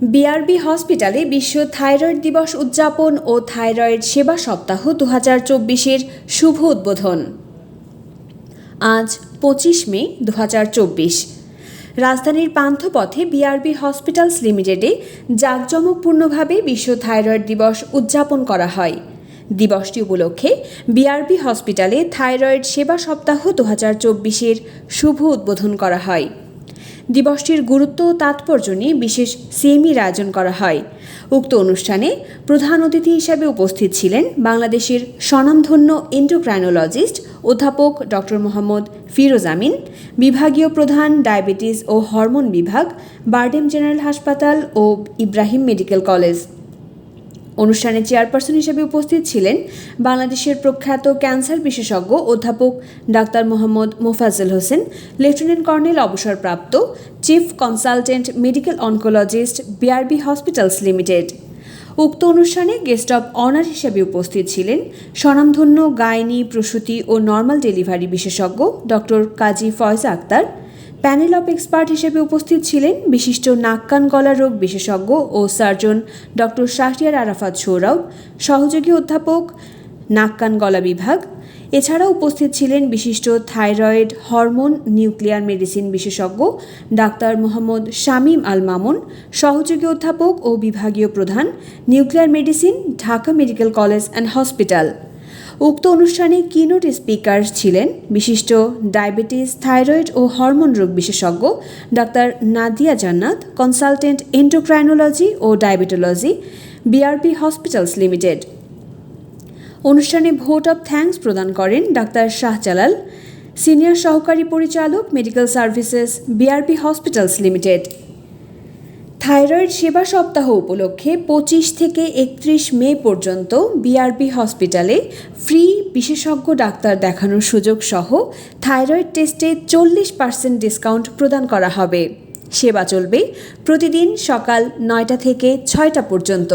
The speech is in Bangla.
বিআরবি হসপিটালে বিশ্ব থাইরয়েড দিবস উদযাপন ও থাইরয়েড সেবা সপ্তাহ দু হাজার চব্বিশের শুভ উদ্বোধন। আজ পঁচিশ মে দু হাজার চব্বিশ। রাজধানীর পান্থপথে বিআরবি হসপিটালস লিমিটেডে জাঁকজমকপূর্ণভাবে বিশ্ব থাইরয়েড দিবস উদযাপন করা হয়। দিবসটি উপলক্ষে বিআরবি হসপিটালে থাইরয়েড সেবা সপ্তাহ দু হাজার চব্বিশের শুভ উদ্বোধন করা হয়। দিবসটির গুরুত্ব ও তাৎপর্য নিয়ে বিশেষ সেমির আয়োজন করা হয়। উক্ত অনুষ্ঠানে প্রধান অতিথি হিসাবে উপস্থিত ছিলেন বাংলাদেশের স্বনামধন্য এন্ডোক্রাইনোলজিস্ট অধ্যাপক ডক্টর মোহাম্মদ ফিরোজ আমিন, বিভাগীয় প্রধান ডায়াবেটিস ও হরমোন বিভাগ, বার্ডেম জেনারেল হাসপাতাল ও ইব্রাহিম মেডিকেল কলেজ। অনুষ্ঠানে চেয়ারপারসন হিসেবে উপস্থিত ছিলেন বাংলাদেশের প্রখ্যাত ক্যান্সার বিশেষজ্ঞ অধ্যাপক doctor Mohammad Mofazzal Hossain, lieutenant colonel অবসরপ্রাপ্ত chief consultant medical oncologist BRB hospitals limited. উক্ত অনুষ্ঠানে গেস্ট অব অনার হিসেবে উপস্থিত ছিলেন স্বনামধন্য গাইনি প্রসূতি ও নর্মাল ডেলিভারি বিশেষজ্ঞ doctor Kazi Faiza Akhtar panel of expert হিসেবে উপস্থিত ছিলেন বিশিষ্ট নাক কান গলা রোগ বিশেষজ্ঞ ও সার্জন ডক্টর শাহরিয়ার আরাফাত সৌরভ, সহযোগী অধ্যাপক নাক কান গলা বিভাগ। এছাড়াও উপস্থিত ছিলেন বিশিষ্ট থাইরয়েড হরমোন নিউক্লিয়ার মেডিসিন বিশেষজ্ঞ ডাক্তার মোহাম্মদ শামীম আল মামুন, সহযোগী অধ্যাপক ও বিভাগীয় প্রধান, nuclear medicine, Dhaka medical college and hospital. উক্ত অনুষ্ঠানে কিনোট স্পিকার ছিলেন বিশিষ্ট ডায়াবেটিস থাইরয়েড ও হরমোন রোগ বিশেষজ্ঞ doctor Nadia Jannat consultant endocrinology ও ডায়াবেটোলজি বিআরপি হসপিটালস লিমিটেড অনুষ্ঠানে ভোট অব থ্যাঙ্কস প্রদান করেন ডাক্তার শাহজালাল, সিনিয়র সহকারী পরিচালক medical services BRP hospitals limited thyroid সেবা সপ্তাহ উপলক্ষে পঁচিশ থেকে একত্রিশ মে পর্যন্ত বিআরবি হসপিটালে ফ্রি বিশেষজ্ঞ ডাক্তার দেখানোর সুযোগ সহ থাইরয়েড টেস্টে চল্লিশ পার্সেন্ট ডিসকাউন্ট প্রদান করা হবে। সেবা চলবে প্রতিদিন সকাল নয়টা থেকে ছয়টা পর্যন্ত।